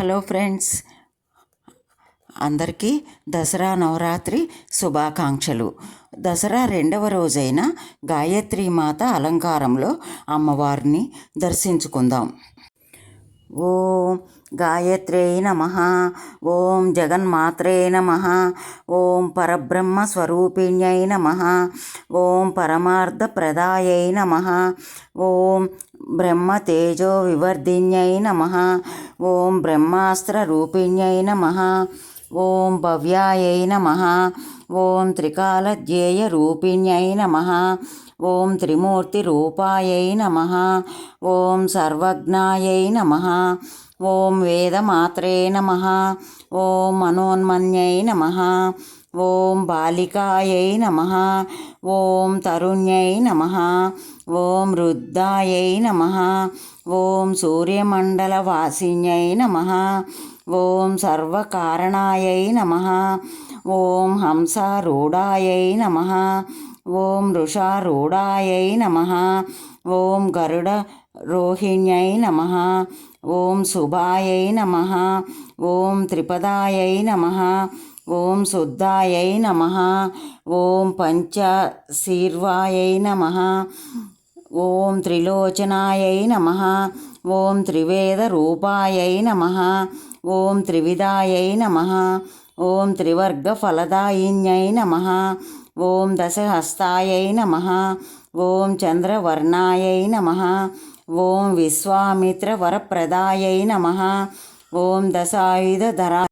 Hello friends. అందరికీ దసరా నవరాత్రి శుభాకాంక్షలు. దసరా రెండవ రోజైన గాయత్రి మాత అలంకారంలో అమ్మవారిని దర్శించుకుందాం. ఓ గాయత్రే నమ. ఓం జగన్మాత్రే నమ. ఓం పరబ్రహ్మ స్వరూపిణ్యై నమ. ఓం పరమార్థ పరమార్థప్రదాయై నమ. ఓం బ్రహ్మ తేజో వివర్ధిన్యై నమ. ఓం బ్రహ్మాస్త్ర రూపిణ్యై నమ. ఓం భవ్యాయై నమ. ఓం త్రికాలధ్యేయ రూపిణ్యై నమ. ఓం త్రిమూర్తిరూపాయై నమ. ఓం సర్వజ్ఞాయై నమ. ఓం వేదమాత్రే నమ. ఓం మనోన్మన్యై నమ. ఓం బాలికాయై నమ. ఓం తరుణ్యై నమ. ఓం వృద్ధాయై నమ. ఓం సూర్యమండలవాసిన్యై నమ. ఓం సర్వకారణాయై నమ. ఓం హంసారూఢాయై నమ. ఓం వృషారూఢాయై నమ. ఓం గరుడ రోహిణ్యై నమ. ఓం శుభాయై నమ. ఓం త్రిపదాయై నమ. ఓం శుద్ధాయై నమ. ఓం పంచశీర్వాయై నమ. ఓం త్రిలోచనాయై నమ. ఓం త్రివేద రూపాయై నమ. ఓం త్రివిధాయై నమ. ఓం త్రివర్గ ఫలదాయిన్యై నమ. ఓం దశహస్తాయై నమ. ఓం చంద్రవర్ణాయై నమ. ఓం విశ్వామిత్రవరప్రదాయై నమ. ఓం దశాయుధధరా